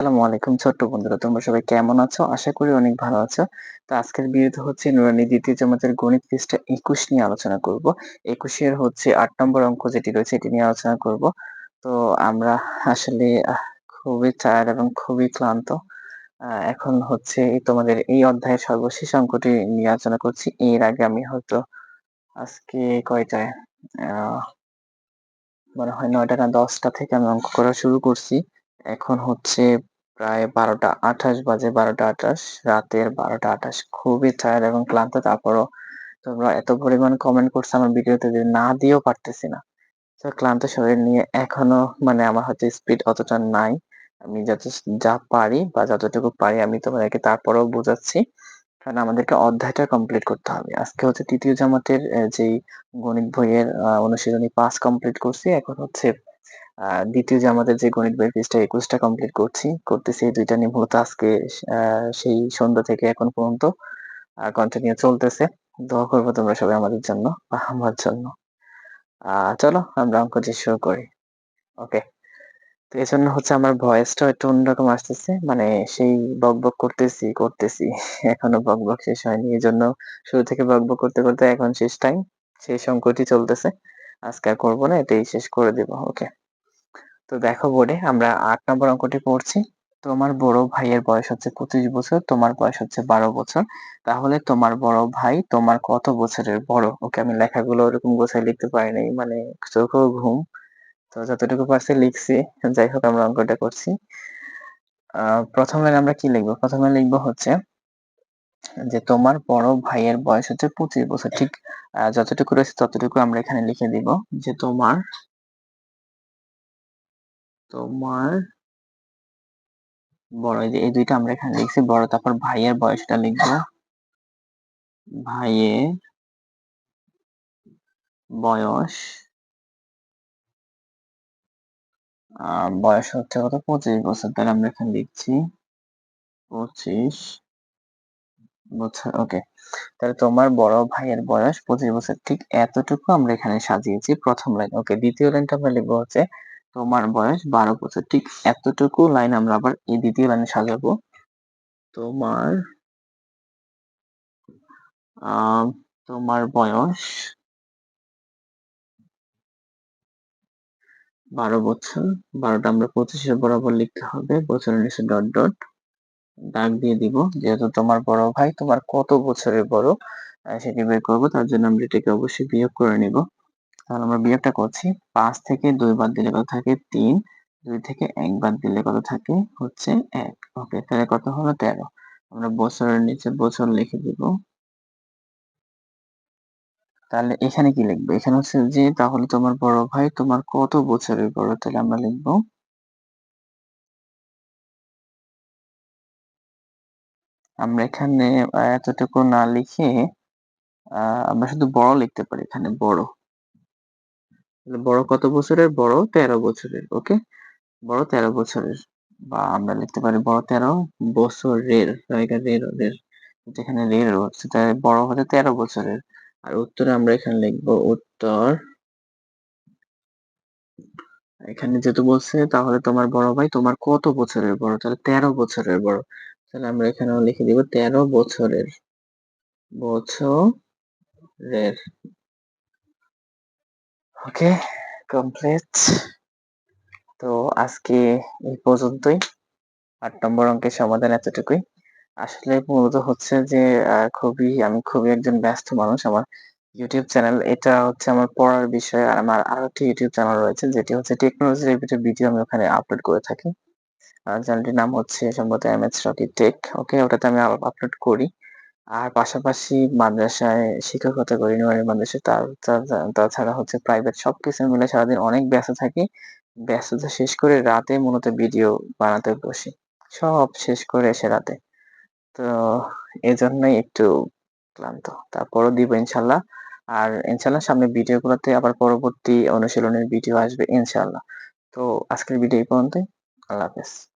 আসসালামু আলাইকুম ছোট্ট বন্ধুরা, তোমরা সবাই কেমন আছো? আশা করি অনেক ভালো আছো। তো আজকের ভিডিওতে হচ্ছে নুরানি দ্বিতীয় জমাতের গণিত পৃষ্ঠা ২১ নিয়ে আলোচনা করব। ২১ এর হচ্ছে আট নম্বর অঙ্ক যেটি রয়েছে এটি নিয়ে আলোচনা করব। তো আমরা আসলে খুবই টায়ার্ড এবং খুবই ক্লান্ত। এখন হচ্ছে তোমাদের এই অধ্যায়ের সর্বশেষ অঙ্কটি নিয়ে আলোচনা করছি। এর আগে আমি হয়তো আজকে কয়টায় আ মনে হয় নয়টা না ১০টা থেকে আমি অঙ্ক করা শুরু করছি। এখন হচ্ছে প্রায় ১২টা ২৮ বাজে ১২টা ২৮ রাতের ১২টা ২৮ খুবই টায়ার্ড এবং ক্লান্ত, তারপরও তোমরা এত পরিমাণ কমেন্ট করছ আমার ভিডিওতে যে না দিয়েও পারতেছি না। তো ক্লান্ত শরীর নিয়ে এখনও মানে আমার হয়তো স্পিড অতটা নাই। আমি যত যা পারি বা যতটুকু পারি আমি তোমাদেরকে তারপরেও বুঝাচ্ছি। কারণ আমাদেরকে অধ্যায়টা কমপ্লিট করতে হবে। আজকে হচ্ছে তৃতীয় জামাতের যেই গণিত বইয়ের অনুশীলনী ৫ কমপ্লিট করছি। এখন হচ্ছে আ ২য় জামাতের যে গণিত বইয়ের পৃষ্ঠা ২১ টা কমপ্লিট করছি। করতেছি এই ২ টা নিয়ে মূলত আজকে সেই সন্ধ্যা থেকে এখন পর্যন্ত কন্টিনিউ চলতেছে। দোয়া করব তোমরা সবাই আমাদের জন্য বা আমার জন্য। চলো আমরা অঙ্কটি শুরু করি। ওকে। তো এজন্য হচ্ছে আমার ভয়েসটাও একটু অন্যরকম আসতেছে। মানে সেই বক বক করতেছি, করতেছি। এখনও বক বক শেষ হয়নি। এই জন্য শুরু থেকে বক বক করতে, করতে এখন শেষ টাইম। শেষ অঙ্কটি চলতেছে। আজকে আর করব না। এটাই শেষ করে দিব। ওকে। তো দেখো বোর্ডে আমরা ৮ নম্বর অঙ্কটি পড়ছি। তোমার বড় ভাইয়ের বয়স হচ্ছে ২৫ বছর, তোমার বয়স হচ্ছে ১২ বছর। তাহলে তোমার বড় ভাই তোমার কত বছরের বড়? ওকে আমি লেখাগুলো ওরকম গোছায় লিখতে পারি নাই। মানে চোখেও ঘুম। তো যতটুকু পারছি লিখছি। যাই হোক আমরা অঙ্কটা করছি। ১ম আমরা কি লিখব প্রথমে লিখব হচ্ছে যে তোমার বড় ভাইয়ের বয়স হচ্ছে ২৫ বছর। ঠিক যতটুকু রয়েছে ততটুকু আমরা এখানে লিখে দিব যে তোমার তোমার বড়, এই যে এই ২ টা আমরা এখানে লিখছি, বড়, তারপর ভাইয়ের বয়সটা লিখব। ভাইয়ের বয়স বয়স হচ্ছে কত? ২৫ বছর। তাহলে আমরা এখানে লিখছি ২৫ বছর ওকে। তাহলে তোমার বড় ভাইয়ের বয়স ২৫ বছর। ঠিক এতটুকু আমরা এখানে সাজিয়েছি প্রথম লাইন। ওকে দ্বিতীয় লাইনটা আমরা লিখব হচ্ছে তোমার বয়স ১২ বছর। ঠিক এতটুকু লাইন আমরা আবার এই দ্বিতীয় লাইনে সাজাবো। তোমার তোমার বয়স ১২ বছর। বারোটা আমরা ২৫ এর বরাবর লিখতে হবে। বছরের নিচে ডট, ডট দাগ দিয়ে দিব। যেহেতু তোমার বড় ভাই তোমার কত বছরের বড় সেটি বের করব তার জন্য আমরা এটাকে অবশ্যই বিয়োগ করে নিব। তাহলে আমরা বিয়োগটা করছি। পাঁচ থেকে দুই বাদ দিলে কত থাকে? ৩ ২ থেকে ১ বাদ দিলে কত থাকে? হচ্ছে এক ওকে, তাহলে কত হলো? ১৩ আমরা বছরের নিচে বছর লিখে দিব। তাহলে এখানে কি লিখব? এখানে হচ্ছে যে, তাহলে তোমার বড় ভাই তোমার কত বছরের বড়? তাহলে আমরা লিখব আমরা এখানে এতটুকু না লিখে আমরা শুধু বড় লিখতে পারি এখানে, বড়। বড় কত বছরের? বড় ১৩ বছরের। ওকে? বড় ১৩ বছরের। বা আমরা লিখতে পারি বড় ১৩ বছরের। যেখানে রের হচ্ছে, তাহলে বড় হচ্ছে ১৩ বছরের। আর উত্তরে আমরা এখানে লিখব উত্তর, এখানে যেহেতু বলছে, তাহলে তোমার বড় ভাই তোমার কত বছরের বড়? তাহলে ১৩ বছরের বড়। তাহলে আমরা এখানে লিখে দিব ১৩ বছরের। বছরের। Okay complete. তো আজকে এই পর্যন্তই। আট নম্বর অঙ্কের সমাধান এতটুকুই। আসলে মূলত হচ্ছে যে খুবই, আমি খুবই একজন ব্যস্ত মানুষ। আমার ইউটিউব চ্যানেল এটা হচ্ছে আমার পড়ার বিষয়। আর আমার আরও একটি ইউটিউব চ্যানেল রয়েছে, যেটি হচ্ছে টেকনোলজি রিলেটেড ভিডিও আমি ওখানে আপলোড করে থাকি। চ্যানেলটির নাম হচ্ছে সম্ভবত এমএস রকি টেক। ওকে, ওটাতে আমি আপলোড করি। আর পাশাপাশি মাদ্রাসায় শিক্ষকতা করি নুরানি মাদ্রাসায়। তার তাছাড়া হচ্ছে প্রাইভেট সবকিছু মিলে সারাদিন অনেক ব্যস্ত থাকি। ব্যস্ততা শেষ করে রাতে মূলত ভিডিও বানাতে বসি। সব শেষ করে এসে রাতে। তো এজন্যই একটু ক্লান্ত। তারপরও দিব ইনশাল্লাহ আর ইনশাল্লাহ সামনে ভিডিওগুলোতে আবার পরবর্তী অনুশীলনের ভিডিও আসবে ইনশাআল্লাহ। তো আজকের ভিডিও এই পর্যন্তই। আল্লাহ হাফেজ।